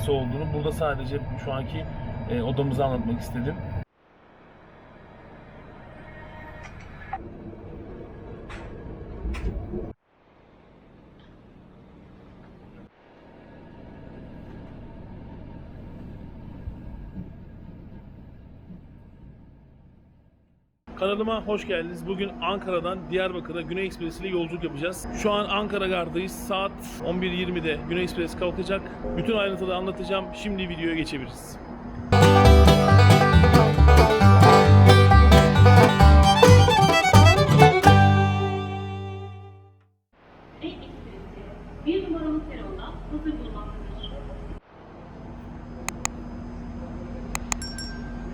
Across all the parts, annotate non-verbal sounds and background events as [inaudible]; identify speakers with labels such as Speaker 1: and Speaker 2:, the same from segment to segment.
Speaker 1: nasıl olduğunu burada sadece şu anki e, odamızı anlatmak istedim. Kanalıma hoş geldiniz. Bugün Ankara'dan Diyarbakır'a Güney Ekspresi ile yolculuk yapacağız. Şu an Ankara Gar'dayız. Saat 11.20'de Güney Ekspres kalkacak. Bütün ayrıntıları anlatacağım. Şimdi videoya geçebiliriz.
Speaker 2: Ekspresi.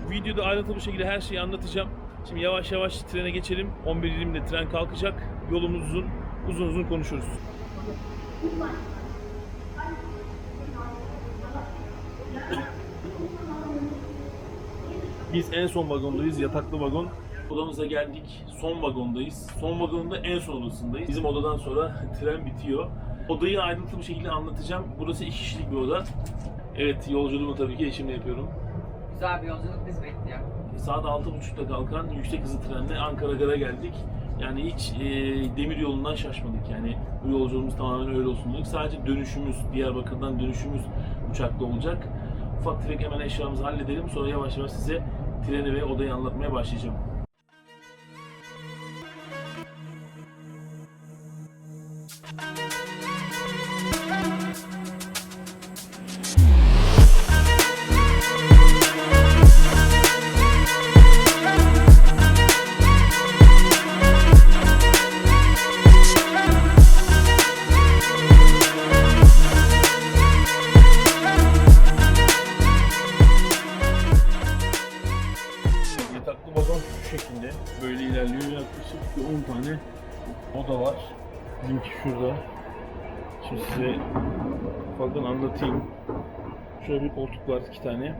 Speaker 1: Videoda ayrıntılı bir şekilde her şeyi anlatacağım. Şimdi yavaş yavaş trene geçelim. 11.20'de tren kalkacak. Yolumuz uzun. Uzun uzun konuşuruz. Biz en son vagondayız, yataklı vagon. Odamıza geldik, son vagondayız. Son vagonun da en son odasındayız. Bizim odadan sonra [laughs] tren bitiyor. Odayı ayrıntılı bir şekilde anlatacağım. Burası iki kişilik bir oda. Evet, yolculuğumu tabii ki eşimle yapıyorum.
Speaker 3: Güzel bir yolculuk bizi bekliyor.
Speaker 1: Saat 6.30'da kalkan yüksek hızlı trenle Ankara Gar'a geldik. Yani hiç e, demir yolundan şaşmadık. Yani bu yolculuğumuz tamamen öyle olsun dedik. Sadece dönüşümüz, Diyarbakır'dan dönüşümüz uçakla olacak. Ufak tefek hemen eşyamızı halledelim. Sonra yavaş yavaş size treni ve odayı anlatmaya başlayacağım. Anlatayım. Şöyle bir koltuk var iki tane.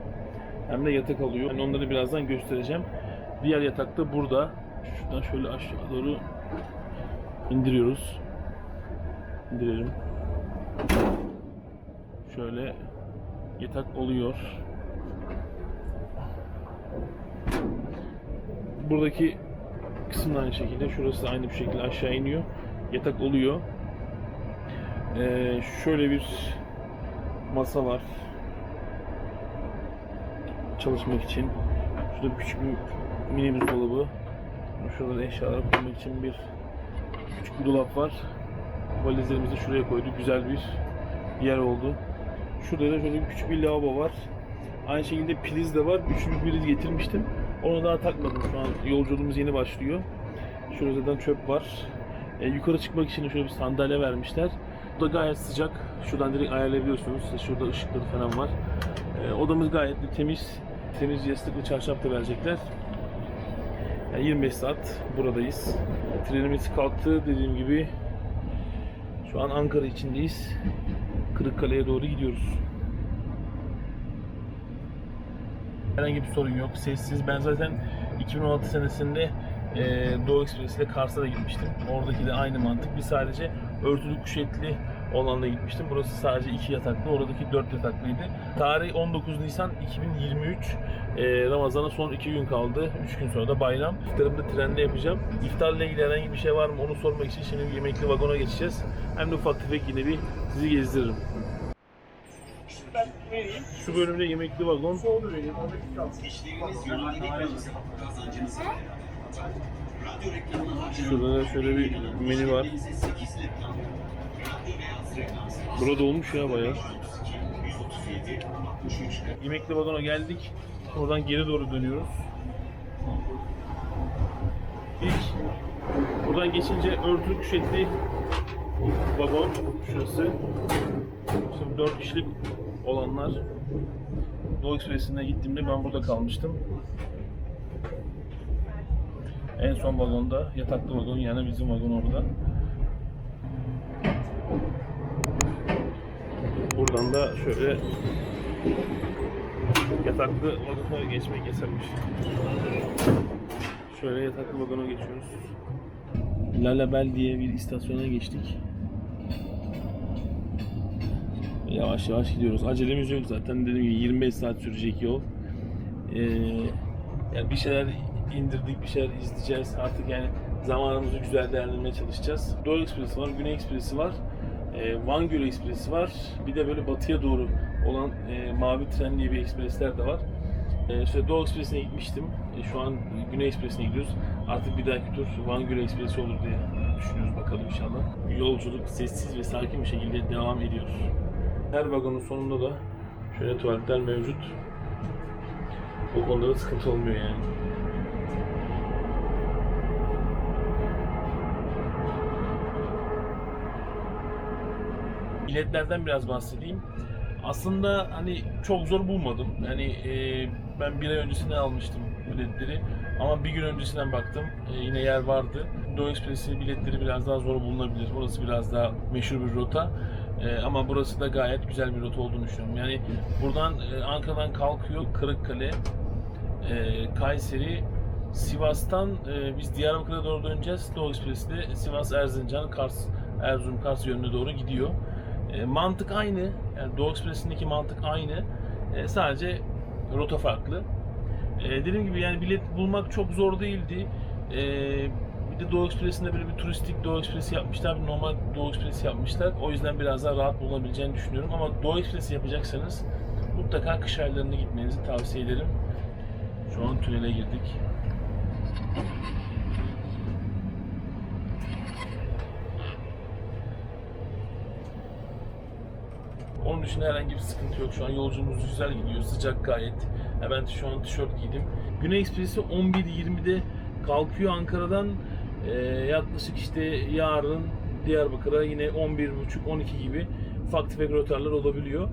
Speaker 1: Hem de yatak alıyor. Yani onları birazdan göstereceğim. Diğer yatak da burada. Şuradan şöyle aşağı doğru indiriyoruz. İndirelim. Şöyle yatak oluyor. buradaki kısım da aynı şekilde. Şurası da aynı bir şekilde aşağı iniyor. Yatak oluyor. Ee, şöyle bir masa var. Çalışmak için. Şurada küçük bir mini buzdolabı. Şurada da eşyalar koymak için bir küçük bir dolap var. Valizlerimizi şuraya koyduk. Güzel bir yer oldu. Şurada da şöyle küçük bir lavabo var. Aynı şekilde priz de var. Üçlü bir priz getirmiştim. Onu daha takmadım. Şu an yolculuğumuz yeni başlıyor. Şurada zaten çöp var. E, yukarı çıkmak için şöyle bir sandalye vermişler. Bu da gayet sıcak. Şuradan direkt ayarlayabiliyorsunuz. İşte şurada ışıkları falan var. E, odamız gayet de temiz. Temiz yastıklı çarşaf da verecekler. Yani 25 saat buradayız. Trenimiz kalktı dediğim gibi. Şu an Ankara içindeyiz. Kırıkkale'ye doğru gidiyoruz. Herhangi bir sorun yok. Sessiz. Ben zaten 2016 senesinde e, Doğu Ekspresi Kars'a da gitmiştim. Oradaki de aynı mantık. Bir sadece örtülü kuşetli olanla gitmiştim. Burası sadece iki yataklı, oradaki dört yataklıydı. Tarih 19 Nisan 2023. E, Ramazan'a son iki gün kaldı. Üç gün sonra da bayram. İftarımı da trende yapacağım. İftarla ilgili herhangi bir şey var mı onu sormak için şimdi bir yemekli vagona geçeceğiz. Hem de ufak tefek yine bir sizi gezdiririm. Şu bölümde yemekli vagon. Şurada da şöyle bir menü var. Burada olmuş ya bayağı. Yemekli vagona geldik. Oradan geri doğru dönüyoruz. İlk buradan geçince örtülü kuşetli vagon şurası. Şimdi 4 kişilik olanlar Doğu Ekspresi'ne gittiğimde ben burada kalmıştım. En son vagonda yataklı vagon yani bizim vagon orada. Buradan da şöyle yataklı vagona geçmek yasakmış. Şöyle yataklı vagona geçiyoruz. Lalabel diye bir istasyona geçtik. Yavaş yavaş gidiyoruz. Acelemiz yok zaten. Dediğim gibi 25 saat sürecek yol. Ee, yani bir şeyler indirdik, bir şeyler izleyeceğiz. Artık yani zamanımızı güzel değerlendirmeye çalışacağız. Doğu Ekspresi var, Güney Ekspresi var. Ee, Van Gölü Ekspresi var. Bir de böyle batıya doğru olan e, mavi tren diye bir ekspresler de var. Ee, işte Doğu Ekspresi'ne gitmiştim. Ee, şu an Güney Ekspresi'ne gidiyoruz. Artık bir dahaki tur Van Gölü Ekspresi olur diye düşünüyoruz bakalım inşallah. Yolculuk sessiz ve sakin bir şekilde devam ediyoruz. Her vagonun sonunda da şöyle tuvaletler mevcut. O konuda da sıkıntı olmuyor yani. Biletlerden biraz bahsedeyim. Aslında hani çok zor bulmadım. Yani e, ben bir ay öncesine almıştım biletleri. Ama bir gün öncesinden baktım. E, yine yer vardı. Doğu Ekspresi biletleri biraz daha zor bulunabilir. Orası biraz daha meşhur bir rota. E, ama burası da gayet güzel bir rota olduğunu düşünüyorum. Yani buradan e, Ankara'dan kalkıyor Kırıkkale, e, Kayseri, Sivas'tan e, biz Diyarbakır'a doğru döneceğiz. Doğu Ekspresi de Sivas, Erzincan, Kars, Erzurum, Kars yönüne doğru gidiyor. E, mantık aynı. Yani Doğu Ekspresi'ndeki mantık aynı. E, sadece rota farklı. E, dediğim gibi yani bilet bulmak çok zor değildi. E, bir de Doğu Ekspresi'nde böyle bir turistik Doğu Ekspresi yapmışlar, bir normal Doğu Ekspresi yapmışlar. O yüzden biraz daha rahat bulunabileceğini düşünüyorum. Ama Doğu Ekspresi yapacaksanız mutlaka kış aylarında gitmenizi tavsiye ederim. Şu an tünele girdik. Onun dışında herhangi bir sıkıntı yok. Şu an yolculuğumuz güzel gidiyor. Sıcak gayet. Ya ben şu an tişört giydim. Güney Ekspresi 11.20'de kalkıyor Ankara'dan. Ee, yaklaşık işte yarın Diyarbakır'a yine 11.30-12 gibi ufak tefek rotarlar olabiliyor.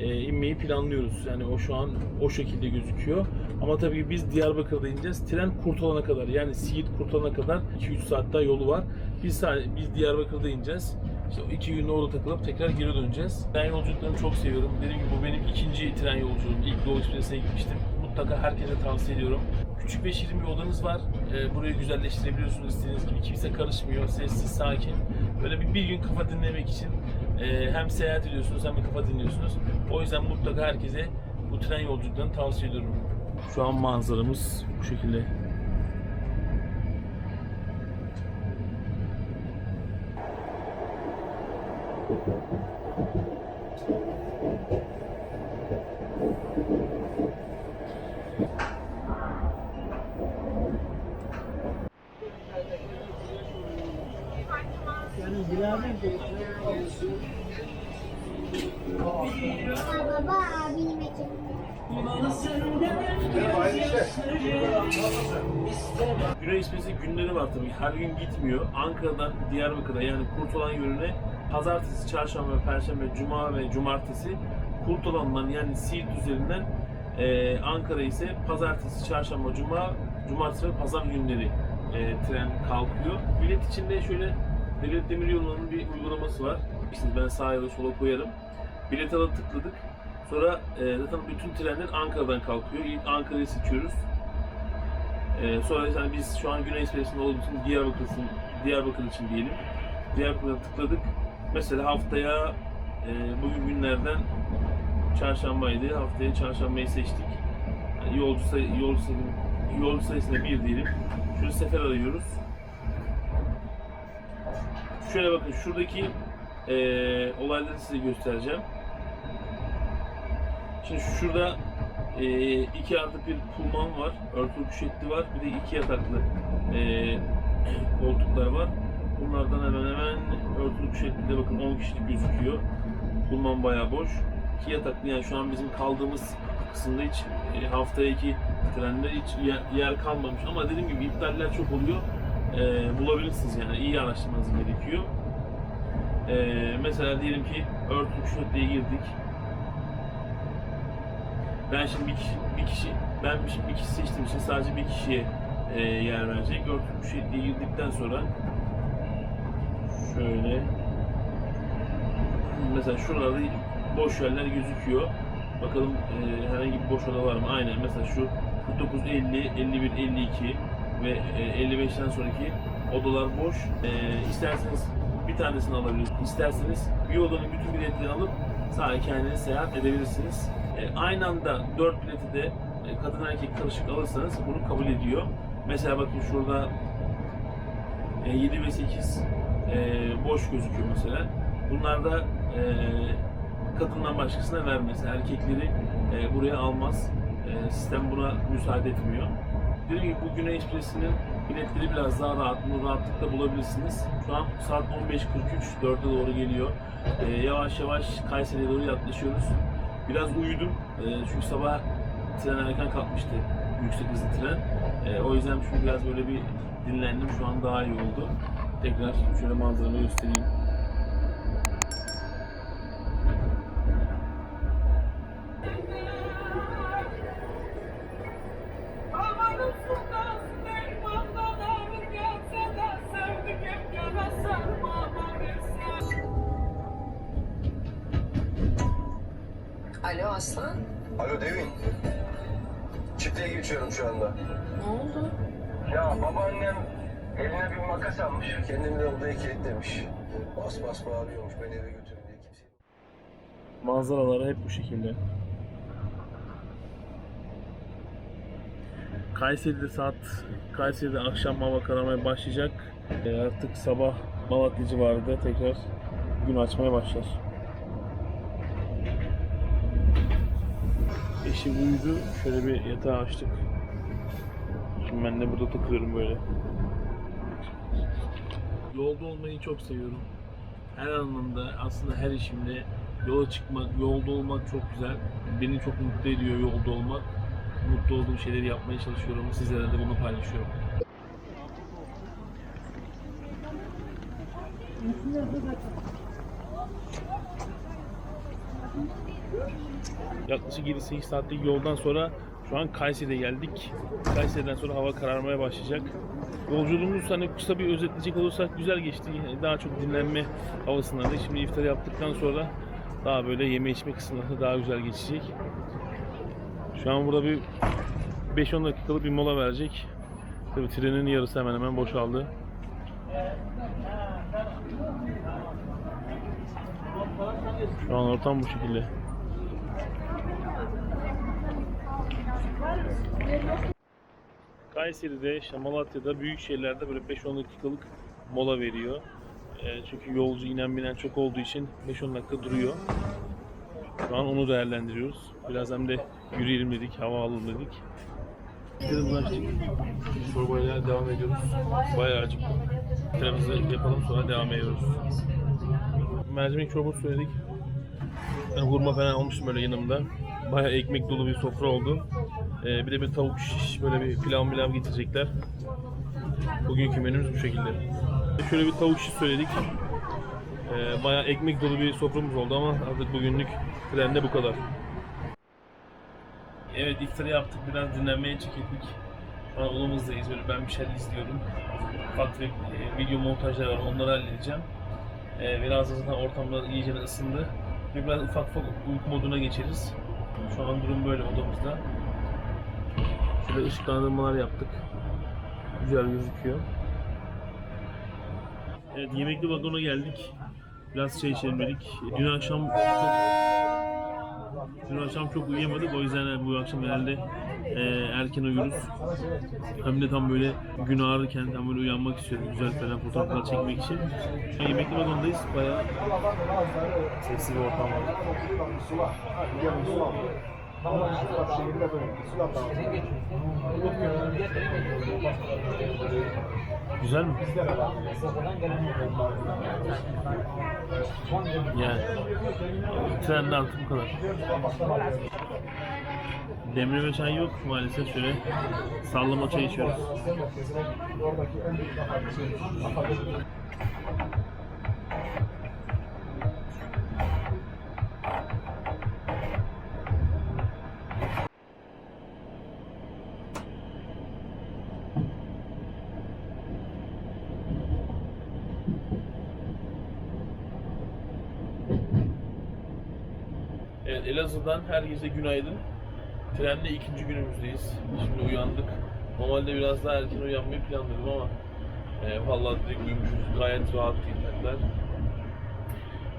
Speaker 1: Ee, inmeyi planlıyoruz. Yani o şu an o şekilde gözüküyor. Ama tabii biz Diyarbakır'da ineceğiz. Tren Kurtalan'a kadar yani Siirt Kurtalan'a kadar 2-3 saat daha yolu var. Biz biz Diyarbakır'da ineceğiz. İşte iki gün orada takılıp tekrar geri döneceğiz. Tren yolculuklarını çok seviyorum. Dediğim gibi bu benim ikinci tren yolculuğum. İlk Doğu Ekspresi'ne gitmiştim. Mutlaka herkese tavsiye ediyorum. Küçük ve şirin bir odanız var. Ee, burayı güzelleştirebiliyorsunuz istediğiniz gibi. Kimse karışmıyor. Sessiz, sakin. Böyle bir, bir gün kafa dinlemek için e, hem seyahat ediyorsunuz hem de kafa dinliyorsunuz. O yüzden mutlaka herkese bu tren yolculuklarını tavsiye ediyorum. Şu an manzaramız bu şekilde. Gitmiyor. Ankara'dan Diyarbakır'a yani Kurtalan yönüne pazartesi, çarşamba, perşembe, cuma ve cumartesi Kurtalan'dan yani Siirt üzerinden e, Ankara ise pazartesi, çarşamba, cuma, cumartesi ve pazar günleri e, tren kalkıyor. Bilet içinde şöyle Devlet Demiryolu'nun bir uygulaması var. İşte ben sağa ya da sola koyarım. Bilet alıp tıkladık. Sonra e, zaten bütün trenler Ankara'dan kalkıyor. İlk Ankara'yı seçiyoruz. Ee, sonra yani biz şu an Güney Ekspresi'nde olduğumuz için Diyarbakır için, Diyarbakır için diyelim. Diyarbakır'a tıkladık. Mesela haftaya e, bugün günlerden çarşambaydı. Haftaya çarşambayı seçtik. Yani yolcu, sayı, yolcu, sayı, yolcu sayısına bir diyelim. Şöyle sefer arıyoruz. Şöyle bakın şuradaki e, olayları size göstereceğim. Şimdi şurada e, iki artı bir pulman var, örtülü kuşetli var, bir de iki yataklı e, [clears throat] koltuklar var. Bunlardan hemen hemen örtülü kuşetli de bakın 10 kişilik gözüküyor. Pulman bayağı boş. İki yataklı yani şu an bizim kaldığımız kısımda hiç e, haftaya iki trende hiç yer, kalmamış ama dediğim gibi iptaller çok oluyor. E, bulabilirsiniz yani iyi araştırmanız gerekiyor. E, mesela diyelim ki örtülü kuşetliye girdik. Ben şimdi bir kişi, bir kişi ben bir, kişi seçtiğim için sadece bir kişiye e, yer verecek. Örtülü kuşetliğe girdikten sonra şöyle mesela şuralarda boş yerler gözüküyor. Bakalım e, herhangi bir boş oda var mı? Aynen mesela şu 49, 50, 51, 52 ve e, 55'ten sonraki odalar boş. E, isterseniz bir tanesini alabilirsiniz. İsterseniz bir odanın bütün biletlerini alıp sadece kendiniz seyahat edebilirsiniz. E, aynı anda 4 bileti de e, kadın erkek karışık alırsanız bunu kabul ediyor. Mesela bakın şurada e, 7 ve 8 e, boş gözüküyor mesela. Bunlar da e, kadından başkasına vermez. Erkekleri e, buraya almaz. E, sistem buna müsaade etmiyor. Dediğim gibi bu Güney Ekspresi'nin biletleri biraz daha rahat. Bunu rahatlıkla bulabilirsiniz. Şu an saat 15.43, 4'e doğru geliyor. E, yavaş yavaş Kayseri'ye doğru yaklaşıyoruz. Biraz uyudum. E, çünkü sabah tren erken kalkmıştı. Yüksek hızlı tren. E, o yüzden şimdi biraz böyle bir dinlendim. Şu an daha iyi oldu. Tekrar şöyle manzaramı göstereyim.
Speaker 3: Alo Aslan.
Speaker 4: Alo Devin. Çiftliğe geçiyorum şu anda.
Speaker 3: Ne oldu?
Speaker 4: Ya babaannem eline bir makas almış. Kendini de odaya kilitlemiş. Bas bas bağırıyormuş beni eve götürün diye kimse.
Speaker 1: Manzaraları hep bu şekilde. Kayseri'de saat Kayseri'de akşam hava kararmaya başlayacak. E, artık sabah Malatya civarında tekrar gün açmaya başlar. Eşim uyudu. Şöyle bir yatağı açtık. Şimdi ben de burada takılıyorum böyle. Yolda olmayı çok seviyorum. Her anlamda aslında her işimde yola çıkmak, yolda olmak çok güzel. Beni çok mutlu ediyor yolda olmak. Mutlu olduğum şeyleri yapmaya çalışıyorum. Sizlere de bunu paylaşıyorum. Yaklaşık 7-8 saatlik yoldan sonra şu an Kayseri'de geldik. Kayseri'den sonra hava kararmaya başlayacak. Yolculuğumuz hani kısa bir özetleyecek olursak güzel geçti. Daha çok dinlenme havasındaydı. Şimdi iftar yaptıktan sonra daha böyle yeme içme kısımları daha güzel geçecek. Şu an burada bir 5-10 dakikalık bir mola verecek. Tabii trenin yarısı hemen hemen boşaldı. Şu an ortam bu şekilde. Kayseri'de, işte Malatya'da büyük şehirlerde böyle 5-10 dakikalık mola veriyor. Ee, çünkü yolcu inen binen çok olduğu için 5-10 dakika duruyor. Şu an onu değerlendiriyoruz. Biraz hem de yürüyelim dedik, hava alalım dedik. Biraz ulaştık. Çorbayla devam ediyoruz. Bayağı acıktım. Pilavımızı yapalım sonra devam ediyoruz. Mercimek çorbası söyledik. Ben hurma falan almıştım böyle yanımda. Bayağı ekmek dolu bir sofra oldu. Ee, bir de bir tavuk şiş, böyle bir pilav pilav getirecekler. Bugünkü menümüz bu şekilde. Şöyle bir tavuk şiş söyledik. Ee, bayağı ekmek dolu bir soframız oldu ama artık bugünlük trende bu kadar. Evet iftarı yaptık biraz dinlenmeye çekildik. Şu an Ulumuz'dayız böyle ben bir şeyler izliyorum. Ufak tefek e, video montajları var onları halledeceğim. E, biraz da zaten ortamda iyice ısındı. Biraz ufak ufak uyku moduna geçeriz. Şu an durum böyle odamızda. Şöyle ışıklandırmalar yaptık. Güzel gözüküyor. Evet yemekli vagona geldik. Biraz çay içelim dedik. Dün akşam çok Dün akşam çok uyuyamadık o yüzden bu akşam herhalde e, erken uyuruz. Hem de tam böyle gün ağrırken tam böyle uyanmak istiyorum. Güzel falan fotoğraflar çekmek için. Şu yemekli vagondayız. Bayağı sessiz bir ortam var. Güzel mi? Yani. Trende artık bu kadar. Demir ve çay yok maalesef şöyle. Sallama çay içiyoruz. Elazığ'dan herkese günaydın. Trende ikinci günümüzdeyiz. Şimdi uyandık. Normalde biraz daha erken uyanmayı planladım ama e, vallahi direkt uyumuşuz. Gayet rahat yataklar.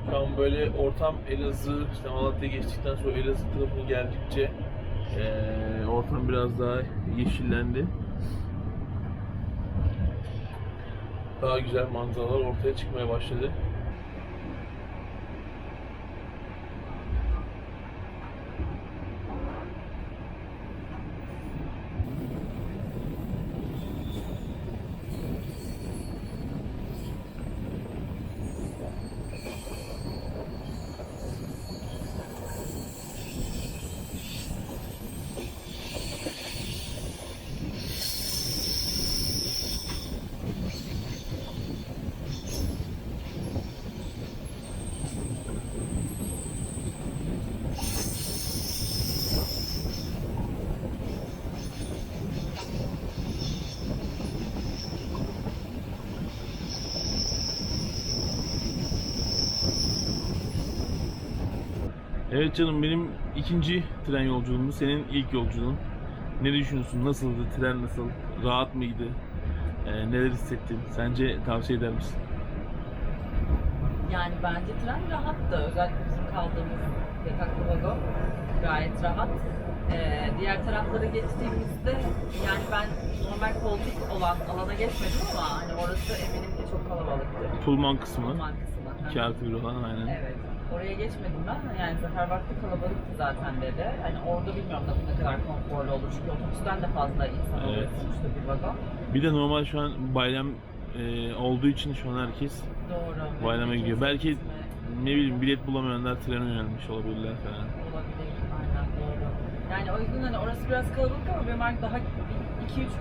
Speaker 1: Şu an böyle ortam Elazığ, işte Malatya'ya geçtikten sonra Elazığ tarafına geldikçe eee, ortam biraz daha yeşillendi. Daha güzel manzaralar ortaya çıkmaya başladı. Evet canım benim ikinci tren yolculuğum, senin ilk yolculuğun. Ne düşünüyorsun? Nasıldı? Tren nasıl? Rahat mıydı? Ee, neler hissettin? Sence tavsiye eder misin?
Speaker 3: Yani bence tren rahattı. Özellikle bizim kaldığımız yataklı vagon gayet rahat. Ee, diğer taraflara geçtiğimizde yani ben normal koltuk olan alana geçmedim ama hani orası eminim ki çok kalabalıktı.
Speaker 1: Pullman kısmı.
Speaker 3: Alman kısmı.
Speaker 1: 2 artı 1 olan aynen.
Speaker 3: Evet. Geçmedim ben. Yani sefer vakti kalabalıktı zaten dedi. Hani orada bilmiyorum da ne kadar konforlu olur. Çünkü otobüsten de fazla insan oluyor
Speaker 1: Evet.
Speaker 3: sonuçta bir vagon.
Speaker 1: Bir de normal şu an bayram e, olduğu için şu an herkes
Speaker 3: Doğru.
Speaker 1: bayrama gidiyor. Belki
Speaker 3: Gitme
Speaker 1: ne bileyim bilet bulamayanlar trene yönelmiş olabilirler falan.
Speaker 3: Olabilir. Aynen doğru. Yani o yüzden hani orası biraz kalabalık ama benim artık daha 2-3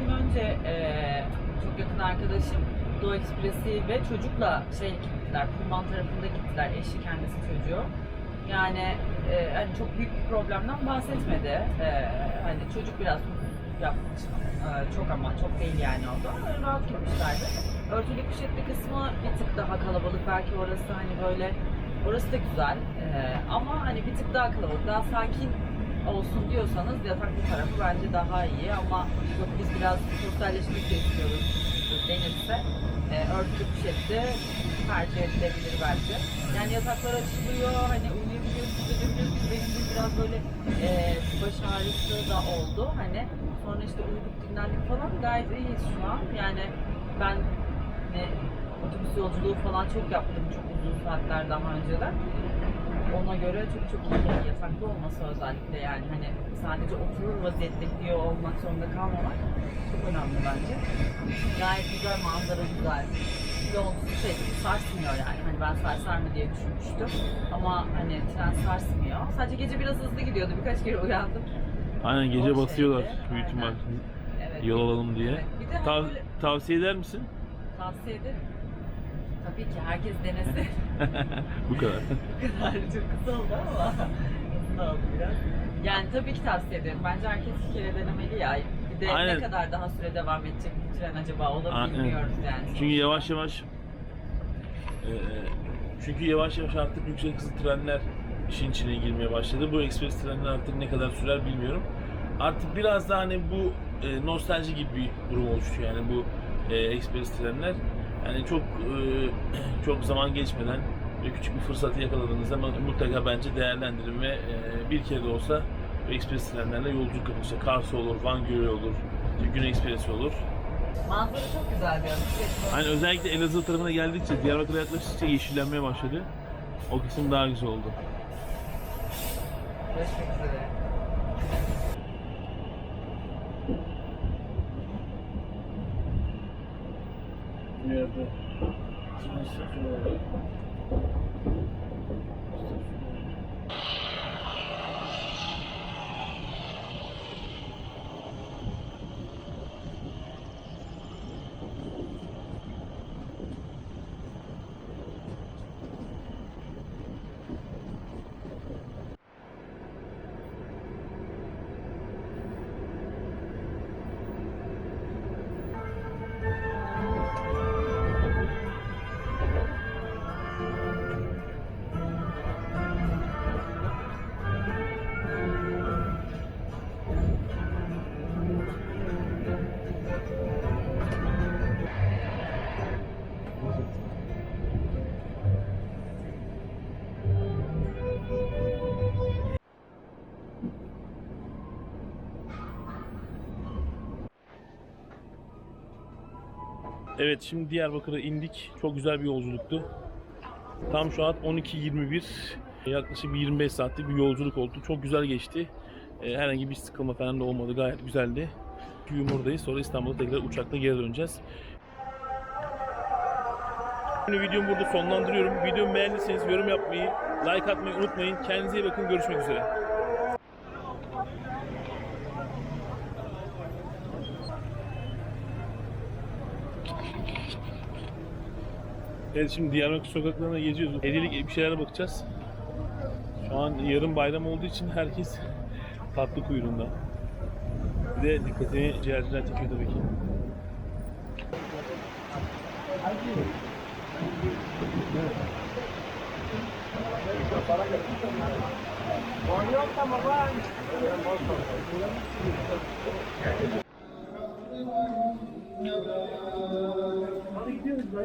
Speaker 3: gün önce eee, çok yakın arkadaşım Doğu Ekspresi ve çocukla şey gittiler, Pullman tarafında gittiler, eşi kendisi çocuğu. Yani eee, hani çok büyük bir problemden bahsetmedi. Eee, hani çocuk biraz yapmış, eee, çok ama çok değil yani. Ama rahat gitmişlerdi. Örtülü kuşetli kısmı bir tık daha kalabalık. Belki orası hani böyle, orası da güzel. Eee, ama hani bir tık daha kalabalık, daha sakin olsun diyorsanız yataklı tarafı bence daha iyi ama yok biz biraz sosyalleşmek istiyoruz denirse e, örtülü kuşetli tercih edilebilir bence. Yani yataklar açılıyor, hani uyuyabiliyorsunuz, edebiliyorsunuz. Benim de biraz böyle e, baş ağrısı da oldu. Hani sonra işte uyuduk, dinlendik falan gayet iyiyiz şu an. Yani ben hani, otobüs yolculuğu falan çok yaptım çok uzun saatler daha önceden ona göre çok çok iyi yataklı olması özellikle yani hani sadece oturur vaziyette gidiyor olmak zorunda kalmamak çok önemli bence. Gayet güzel manzara güzel. Yol şey sarsmıyor yani hani ben sarsar mı diye düşünmüştüm ama hani tren sarsmıyor. Sadece gece biraz hızlı gidiyordu birkaç kere uyandım.
Speaker 1: Aynen gece
Speaker 3: O
Speaker 1: basıyorlar
Speaker 3: şeyde,
Speaker 1: büyük ihtimal.
Speaker 3: Evet.
Speaker 1: yol alalım diye.
Speaker 3: Evet. Bir de hani
Speaker 1: Tav-
Speaker 3: böyle
Speaker 1: tavsiye eder misin?
Speaker 3: tavsiye ederim. Tabii ki herkes denesin. [laughs]
Speaker 1: Bu kadar. [laughs]
Speaker 3: Bu kadar çok kısa oldu ama uzun oldu biraz. Yani tabii ki tavsiye ederim. Bence herkes bir kere denemeli ya. Bir de
Speaker 1: Aynen.
Speaker 3: ne kadar daha süre devam edecek bu tren acaba o da
Speaker 1: Aynen.
Speaker 3: bilmiyoruz yani.
Speaker 1: Çünkü yavaş yavaş e, çünkü yavaş yavaş artık yüksek hızlı trenler işin içine girmeye başladı. Bu ekspres trenler artık ne kadar sürer bilmiyorum. Artık biraz da hani bu e, nostalji gibi bir durum oluştu yani bu e, ekspres trenler. Yani çok e, [clears throat] çok zaman geçmeden ve küçük bir fırsatı yakaladığınızda mutlaka bence değerlendirin ve e, bir kere de olsa ekspres trenlerle yolculuk yapın. İşte Kars'a olur, Van Gölü olur, işte Güney Ekspresi olur.
Speaker 3: Manzara çok güzel bir yer.
Speaker 1: Hani özellikle Elazığ tarafına geldikçe, Diyarbakır'a yaklaştıkça yeşillenmeye başladı. O kısım daha güzel oldu.
Speaker 3: Görüşmek üzere.
Speaker 1: Bir yerde Evet şimdi Diyarbakır'a indik. Çok güzel bir yolculuktu. Tam şu an 12.21. Yaklaşık bir 25 saatlik bir yolculuk oldu. Çok güzel geçti. Ee, herhangi bir sıkılma falan da olmadı. Gayet güzeldi. Yumur'dayız. Sonra İstanbul'a tekrar uçakla geri döneceğiz. Şimdi videomu burada sonlandırıyorum. Videomu beğendiyseniz yorum yapmayı, like atmayı unutmayın. Kendinize iyi bakın. Görüşmek üzere. Evet şimdi Diyarbakır sokaklarına geziyoruz. Hediyelik bir şeylere bakacağız. Şu an yarın bayram olduğu için herkes tatlı kuyruğunda. Bir de dikkatini ciğerciler çekiyor tabii ki. Şey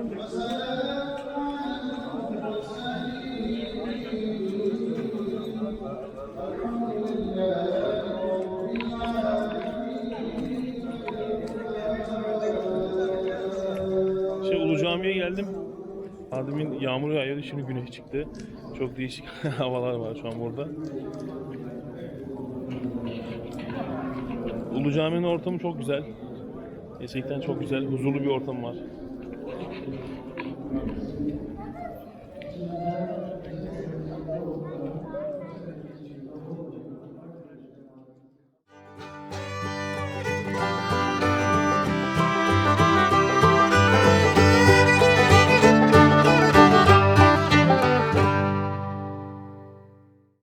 Speaker 1: Ulu Cami'ye geldim. Adem'in yağmur yağıyordu şimdi güneş çıktı. Çok değişik [laughs] havalar var şu an burada. Ulu Cami'nin ortamı çok güzel. Gerçekten çok güzel, huzurlu bir ortam var.